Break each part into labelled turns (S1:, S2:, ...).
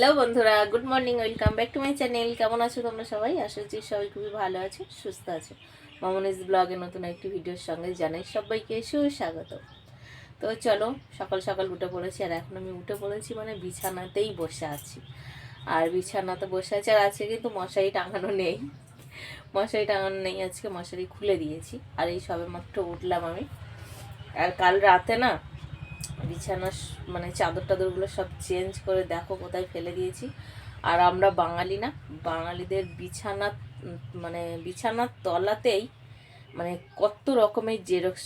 S1: Hello বন্ধুরা, good morning, welcome back to my channel. কেমন আছো তোমরা সবাই? আশা করছি সবাই খুবই ভালো আছো, সুস্থ আছো। মামনিস ব্লগে নতুন একটি ভিডিওর সঙ্গে জানাই সবাইকে সুস্বাগত। তো চলো, সকাল সকাল উঠে পড়েছি, আর এখন আমি উঠে পড়েছি মানে বিছানাতেই বসে আছি। আর বিছানাতে বসে আছি, আর আজকে কিন্তু মশারি টাঙানো নেই। মশারি টাঙানো নেই, আজকে মশারি খুলে দিয়েছি, আর এই সবে মাত্র উঠলাম আমি। আর কাল রাতে না বিছানা মানে চাদর টাদরগুলো সব চেঞ্জ করে দেখো কোথায় ফেলে দিয়েছি। আর আমরা বাঙালি না, বাঙালিদের বিছানা মানে বিছানার তলাতেই মানে কত রকমের জেরক্স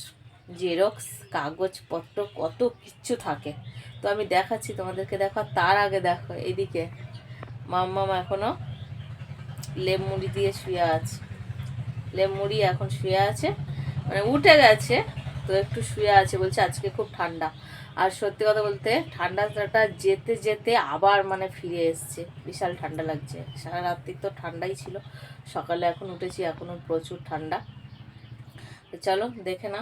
S1: জেরক্স, কাগজপত্র, কত কিচ্ছু থাকে। তো আমি দেখাচ্ছি তোমাদেরকে, দেখো তার আগে দেখো, এদিকে। মাম্মাম এখনও লেপ মুড়ি দিয়ে শুয়ে আছে। লেপ মুড়ি এখন শুয়ে আছে মানে উঠে গেছে, তো একটু শুয়ে আছে, বলছে আজকে খুব ঠান্ডা। আর সত্যি কথা বলতে ঠান্ডাটা যেতে যেতে আবার মানে ফিরে এসছে। বিশাল ঠান্ডা লাগছে। সারা রাত্রি তো ঠান্ডাই ছিল। সকালে এখন উঠেছি, এখনও প্রচুর ঠান্ডা। তো চলো, দেখে না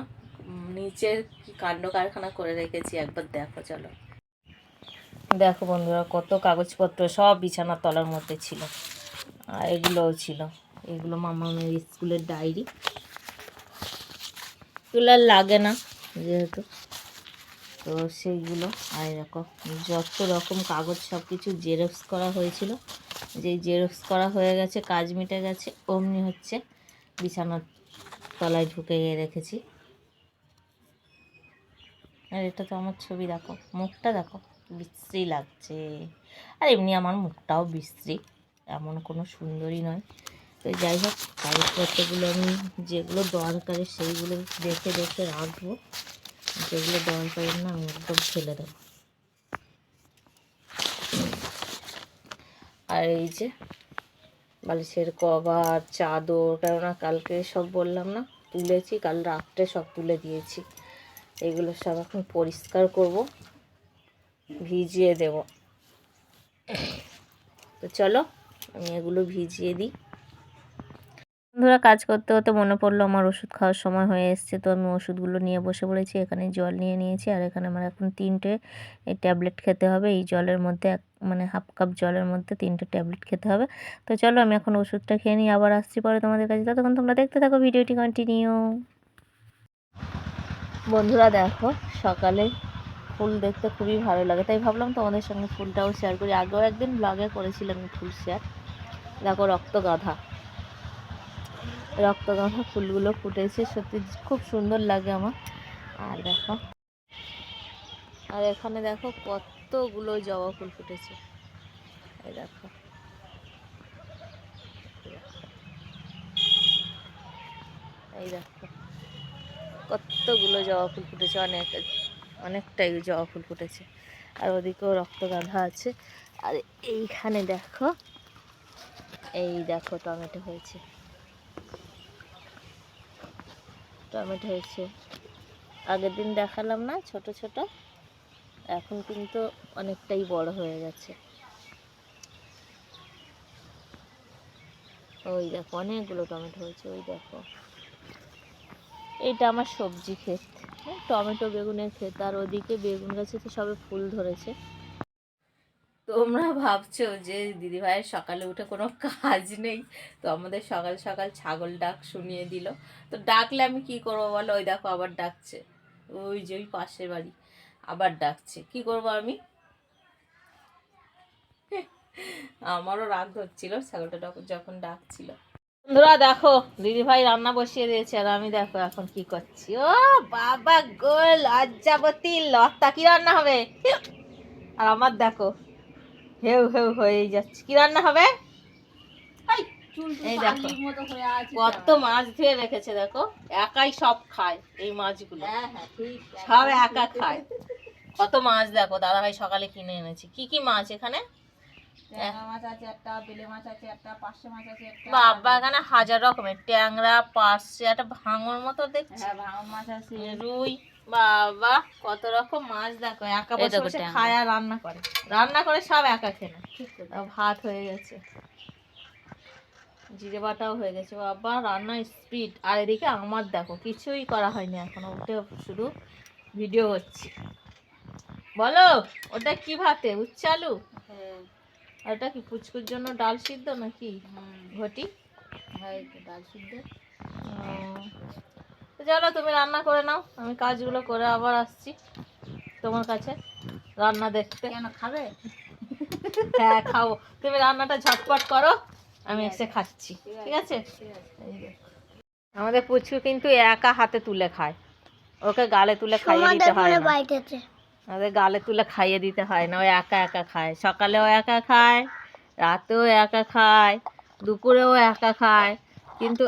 S1: নিচের কি কাণ্ড কারখানা করে রেখেছি, একবার দেখো, চলো। দেখো বন্ধুরা, কত কাগজপত্র, সব বিছানার তলার মধ্যে ছিল। আর এগুলোও ছিল। এগুলো মামামের স্কুলের ডায়েরি। এগুলো লাগে না, যেহেতু। তো সেইগুলো আর এরকম যত রকম কাগজ সব কিছু জেরক্স করা হয়েছিল, যেই জেরক্স করা হয়ে গেছে, কাজ মিটে গেছে, অমনি হচ্ছে বিছানার তলায় ঢুকে গিয়ে রেখেছি। আর এটা তো আমার ছবি, দেখো, মুখটা দেখো, বিশ্রী লাগছে। আর এমনি আমার মুখটাও বিশ্রী, এমন কোনো সুন্দরী নয়। তো যাই হোক, কাগজপত্রগুলো আমি যেগুলো দরকারি সেইগুলো দেখে দেখে রাখব। যেগুলো দরকারি না, আমি একদম ফেলে দেবো। আর এই যে বালিশের কভার, চাদর, কেননা কালকে সব বললাম না, তুলেছি, কাল রাত্রে সব তুলে দিয়েছি। এগুলো সব এখন পরিষ্কার করব, ভিজিয়ে দেব। তো চলো, আমি এগুলো ভিজিয়ে দিই। বন্ধুরা কাজ করতে করতে মনে পড়ল আমার ওষুধ খাওয়ার সময় হয়ে এসছে। তো আমি ওষুধগুলো নিয়ে বসে পড়েছি, এখানে জল নিয়ে নিয়েছি আর এখানে আমার এখন তিনটে, এই ট্যাবলেট খেতে হবে। এই জলের মধ্যে এক মানে হাফ কাপ জলের মধ্যে তিনটে ট্যাবলেট খেতে হবে। তো চলো আমি এখন ওষুধটা খেয়ে নিই, আবার আসছি পরে তোমাদের কাছে। ততক্ষণ তোমরা দেখতে থাকো, ভিডিওটি কন্টিনিউ বন্ধুরা দেখো, সকালে ফুল দেখতে খুবই ভালো লাগে। তাই ভাবলাম তোমাদের সঙ্গে ফুলটাও শেয়ার করি। আগেও একদিন ব্লগে করেছিলাম ফুল শেয়ার দেখো রক্তগাঁধা রক্তগাঁথা ফুলগুলো ফুটেছে, সত্যি খুব সুন্দর লাগে আমার। আর দেখো, আর এখানে দেখো কতগুলো জবা ফুল ফুটেছে। এই দেখো। এই দেখো, কতগুলো জবা ফুল ফুটেছে, অনেক, অনেকটাই জবা ফুল ফুটেছে। আর ওদিকেও রক্তগাঁধা আছে। আর এইখানে দেখো, এই দেখো টমেটো হয়েছে। টমেটো হয়েছে। আগের দিন দেখালাম না ছোট ছোট। এখন কিন্তু অনেকটাই বড় হয়ে গেছে। ওই দেখো অনেকগুলো টমেটো হয়েছে ওই দেখো। এইটা আমার সবজি ক্ষেত। হ্যাঁ, টমেটো বেগুনের ক্ষেত আর ওদিকে বেগুন গাছে তো সবে ফুল ধরেছে। তোমরা ভাবছ যে দিদিভাইয়ের সকালে উঠে কোনো কাজ নেই? তো আমাদের সকাল সকাল ছাগল ডাক শুনিয়ে দিল। তো ডাকলে আমি কি করব বলো? ওই দেখো আবার ডাকছে। ওই যে ওই পাশের বাড়ি। আবার ডাকছে। কি করব আমি? আমারও রাগ ধরছিল ছাগলটা যখন- ডাকছিল। বন্ধুরা দেখো, দিদিভাই রান্না বসিয়ে দিয়েছে আর আমি দেখো এখন কি করছি। ও বাবা গো, লজ্জাবতী, লতা, কি রান্না হবে? আর আমার দেখো হেউ হেউ হয়েই যাচ্ছে। কি রান্না হবে? এই দেখো। কত মাছ ধুয়ে রেখেছে দেখো। একাই সব খায় এই মাছগুলো। সব একা খায়। কত মাছ দেখো দাদা ভাই সকালে কিনে এনেছি। কি কি মাছ এখানে? বাবা এখানে হাজার রকমের ট্যাংরা পার্শে একটা ভাঙর মতো দেখছি। রুই বাবা কত রকম মাছ দেখো একা বসে বসে খায় আর রান্না করে। রান্না করে সব একা নেয়। ভাত হয়ে গেছে। জিরে বাটাও হয়ে গেছে। বাবা রান্না স্পিড আর এদিকে আমার দেখো কিছুই করা হয়নি এখনও। উঠে শুধু ভিডিও হচ্ছে বলো ওটা কি ভাতে? উচ্চালু? আর ওটা কি পুচকুর জন্য ডাল সিদ্ধ নাকি? ঘটি?
S2: ডাল সিদ্ধ।
S1: চলো তুমি রান্না করে নাও। আমি কাজগুলো করে আবার আসছি তোমার কাছে রান্না দেখতে।
S2: কেন খাবে?
S1: হ্যাঁ খাব। তুমি রান্নাটা ঝটপট করো আমি এসে খাচ্ছি। ঠিক আছে। আমাদের পুচকু কিন্তু একা হাতে তুলে খায়। ওকে গালে তুলে খাইয়ে দিতে হয় না। আমাদের গালে তুলে খাইয়ে দিতে হয় না ও একা একা খায়। সকালেও একা খায় রাতেও একা খায় দুপুরেও একা খায়। কিন্তু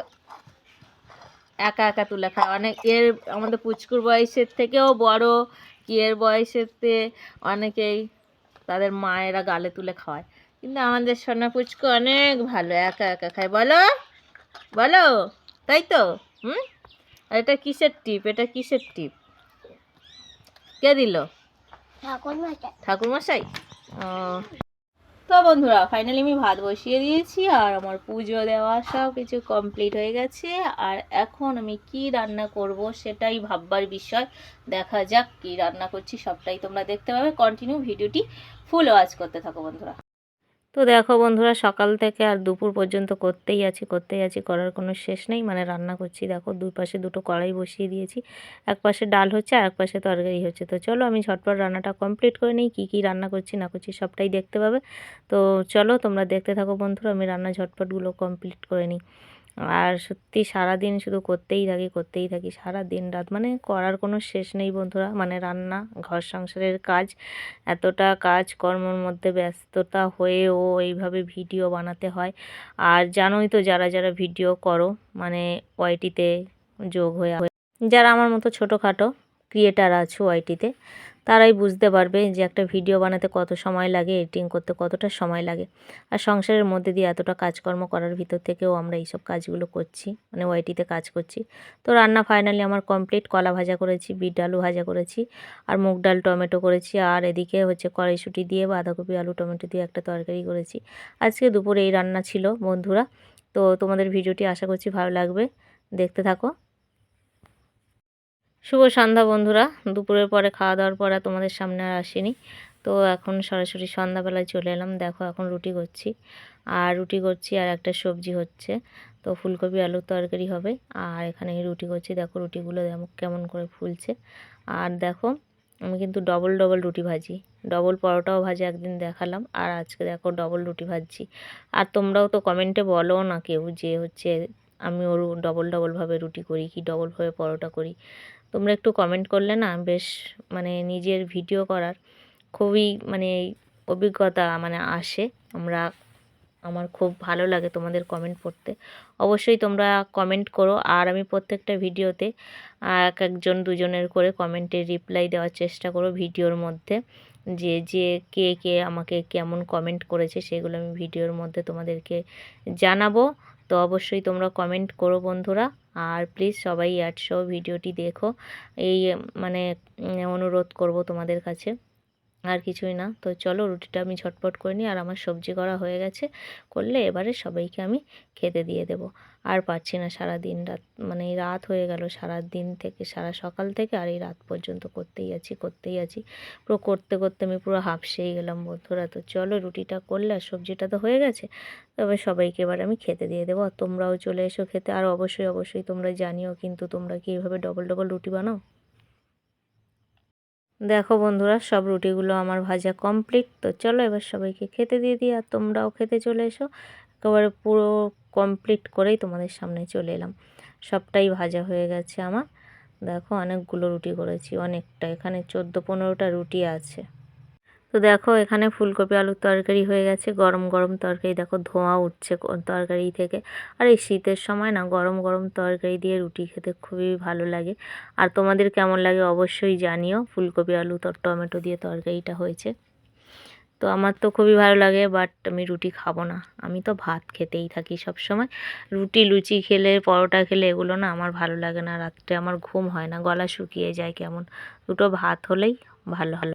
S1: একা একা তুলে খায়। অনেক এর আমাদের পুচকুর বয়সের থেকেও বড় কি এর বয়সেতে অনেকেই তাদের মায়েরা গালে তুলে খাওয়ায়। কিন্তু আমাদের সোনা পুচকু অনেক ভালো একা একা খায়। বলো বলো তাই তো? হুম? আর এটা কিসের টিপ? এটা কিসের টিপ? কে দিল? ঠাকুরমশাই? ও তো বন্ধুরা ফাইনালি আমি ভাত বসিয়ে দিয়েছি আর আমার পুজো দেওয়া সব কিছু কমপ্লিট হয়ে গেছে। আর এখন আমি কি রান্না করব সেটাই ভাববার বিষয়। দেখা যাক কি রান্না করছি, সবটাই তোমরা দেখতে পাবে। কন্টিনিউ ভিডিওটি ফুল ওয়াচ করতে থাকো বন্ধুরা। তো দেখো বন্ধুরা, সকাল থেকে আর দুপুর পর্যন্ত করতেই আছি করতেই আছি, করার কোনো শেষ নেই। মানে রান্না করছি, দেখো দুই পাশে দুটো কড়াই বসিয়ে দিয়েছি। এক পাশে ডাল হচ্ছে আর এক পাশে তরকারি হচ্ছে। তো চলো আমি ঝটপট রান্নাটা কমপ্লিট করে নিই, কী কী রান্না করছি, না করছি সবটাই দেখতে পাবে। তো চলো তোমরা দেখতে থাকো বন্ধুরা, আমি রান্না ঝটপটগুলো কমপ্লিট করে নিই। আর সত্যি সারা দিন শুধু করতেই থাকি করতেই থাকি সারা দিন রাত। মানে করার কোনো শেষ নেই বন্ধুরা। মানে রান্না, ঘর সংসারের কাজ, এতটা কাজ কর্মর মধ্যে ব্যস্ততা হয়েও এইভাবে ভিডিও বানাতে হয়। আর জানোই তো যারা যারা ভিডিও করো মানে ওয়াইটিতে যোগ হয়ে যারা আমার মতো ছোটোখাটো ক্রিয়েটার আছো ওয়াইটিতে তারাই বুঝতে পারবে যে একটা ভিডিও বানাতে কত সময় লাগে, এডিটিং করতে কতটা সময় লাগে। আর সংসারের মধ্যে দিয়ে এতটা কাজকর্ম করার ভিতর থেকেও আমরা এইসব কাজগুলো করছি মানে ওয়াইটিতে কাজ করছি। তো রান্না ফাইনালি আমার কমপ্লিট কলা ভাজা করেছি, বিট আলু ভাজা করেছি, আর মুগ ডাল, টমেটো করেছি, আর এদিকে হচ্ছে কড়াইশুঁটি দিয়ে বাঁধাকপি, আলু, টমেটো দিয়ে একটা তরকারি করেছি। আজকে দুপুরে এই রান্না ছিল বন্ধুরা, তো তোমাদের ভিডিওটি আশা করছি ভালো লাগবে। দেখতে থাকো। শুভ সন্ধ্যা বন্ধুরা। দুপুরের পরে খাওয়া দাওয়ার পরে তোমাদের সামনে আর আসিনি। তো এখন সরাসরি সন্ধ্যাবেলায় চলে এলাম। দেখো এখন রুটি করছি। আর রুটি করছি আর একটা সবজি হচ্ছে। তো ফুলকপি, আলুর তরকারি হবে। আর এখানে রুটি করছি। দেখো রুটিগুলো কেমন করে ফুলছে। আর দেখো আমি কিন্তু ডবল ডবল রুটি ভাজি। ডবল পরোটাও ভাজি একদিন দেখালাম। আর আজকে দেখো ডবল রুটি ভাজছি। আর তোমরাও তো কমেন্টে বলো না কেউ যে হচ্ছে আমি ওর ডবল ডবলভাবে রুটি করি কি ডবলভাবে পরোটা করি। তোমরা একটু কমেন্ট করলে না, বেশ মানে নিজের ভিডিও করার খুবই মানে অভিজ্ঞতা মানে আসে। আমরা, আমার খুব ভালো লাগে তোমাদের কমেন্ট পড়তে অবশ্যই তোমরা কমেন্ট করো, আর আমি প্রত্যেকটা ভিডিওতে এক একজন দুজনের করে কমেন্টে রিপ্লাই দেওয়ার চেষ্টা করো ভিডিওর মধ্যে। যে যে, কে কে আমাকে কেমন কমেন্ট করেছে সেগুলো আমি ভিডিওর মধ্যে তোমাদেরকে জানাব। তো অবশ্যই তোমরা কমেন্ট করো বন্ধুরা। আর প্লিজ সবাই অ্যাডসহ ভিডিওটি দেখো। এই মানে অনুরোধ করব তোমাদের কাছে। আর কিছুই না। তো চলো রুটিটা আমি ঝটপট করে নিই আর আমার সবজি করা হয়ে গেছে। করলে এবারে সবাইকে আমি খেতে দিয়ে দেব। আর পারছি না সারা দিন রাত মানে এই রাত হয়ে গেল সারা দিন থেকে, সারা সকাল থেকে আর এই রাত পর্যন্ত করতেই আছি করতেই আছি। পুরো করতে করতে আমি পুরো হাফসেই গেলাম বন্ধুরা। তো চলো রুটিটা করলে আর সবজিটা তো হয়ে গেছে। তবে সবাইকে এবার আমি খেতে দিয়ে দেবো। আর তোমরাও চলে এসো খেতে। আর অবশ্যই অবশ্যই তোমরা জানিও কিন্তু তোমরা কি এইভাবে ডবল ডবল রুটি বানাও। দেখো বন্ধুরা, সব রুটিগুলো আমার ভাজা কমপ্লিট তো চলো এবার সবাইকে খেতে দিয়ে দিই আর তোমরাও খেতে চলে এসো। একেবারে পুরো কমপ্লিট করেই তোমাদের সামনে চলে এলাম। সবটাই ভাজা হয়ে গেছে আমার। দেখো অনেকগুলো রুটি করেছি, অনেকটা। এখানে চোদ্দ পনেরোটা রুটি আছে। তো দেখো এখানে ফুলকপি, আলুর তরকারি হয়ে গেছে, গরম গরম তরকারি। দেখো ধোঁয়া উঠছে তরকারি থেকে। আর এই শীতের সময় না গরম গরম তরকারি দিয়ে রুটি খেতে খুবই ভালো লাগে। আর তোমাদের কেমন লাগে অবশ্যই জানিও। ফুলকপি, আলু টমেটো দিয়ে তরকারিটা হয়েছে। তো আমার তো খুবই ভালো লাগে, বাট আমি রুটি খাব না। আমি তো ভাত খেতেই থাকি সব সময় রুটি, লুচি খেলে, পরোটা খেলে এগুলো না আমার ভালো লাগে না। রাত্রে আমার ঘুম হয় না, গলা শুকিয়ে যায় কেমন। দুটো ভাত হলেই ভালো হলো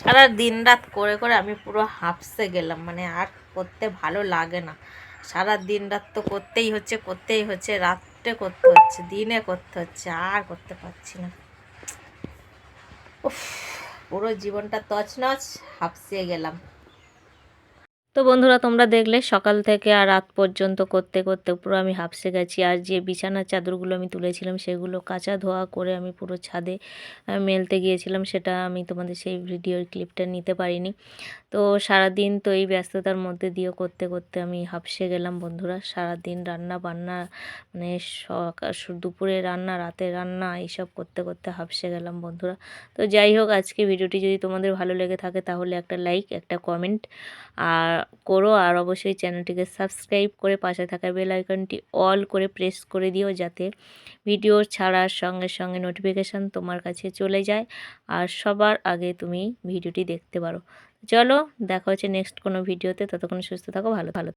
S1: সারা দিন রাত করে করে আমি পুরো হাঁপসে গেলাম মানে আর করতে ভালো লাগে না। সারা দিন রাত তো করতেই হচ্ছে করতেই হচ্ছে, রাত্রে করতে হচ্ছে, দিনে করতে হচ্ছে, আর করতে পারছি না। উফ, পুরো জীবনটা তছনছ হাঁপসিয়ে গেলাম। তো বন্ধুরা, তোমরা দেখলে সকাল থেকে আর রাত পর্যন্ত করতে করতে পুরো আমি হাফসে গেছি। আর যে বিছানার চাদরগুলো আমি তুলেছিলাম, সেগুলো কাঁচা ধোয়া করে আমি পুরো ছাদে মেলতে গিয়েছিলাম। সেটা আমি তোমাদের সেই ভিডিওর ক্লিপটা নিতে পারিনি। তো সারাদিন তো এই ব্যস্ততার মধ্যে দিয়েও করতে করতে আমি হাঁপসে গেলাম বন্ধুরা। সারাদিন রান্না বান্না মানে সকাল দুপুরে রান্না, রাতে রান্না, এইসব করতে করতে হাঁপসে গেলাম বন্ধুরা। তো যাই হোক, আজকে ভিডিওটি যদি তোমাদের ভালো লেগে থাকে তাহলে একটা লাইক, একটা কমেন্ট, আর করো। আর অবশ্যই চ্যানেলটিকে সাবস্ক্রাইব করে পাশে থাকা বেল আইকনটি অল করে প্রেস করে দিও যাতে ভিডিও ছাড়ার সঙ্গে সঙ্গে নোটিফিকেশান তোমার কাছে চলে যায়। আর সবার আগে তুমি ভিডিওটি দেখতে পারো। চলো দেখা হচ্ছে নেক্সট কোনো ভিডিওতে ততক্ষণ সুস্থ থাকো ভালো ভালো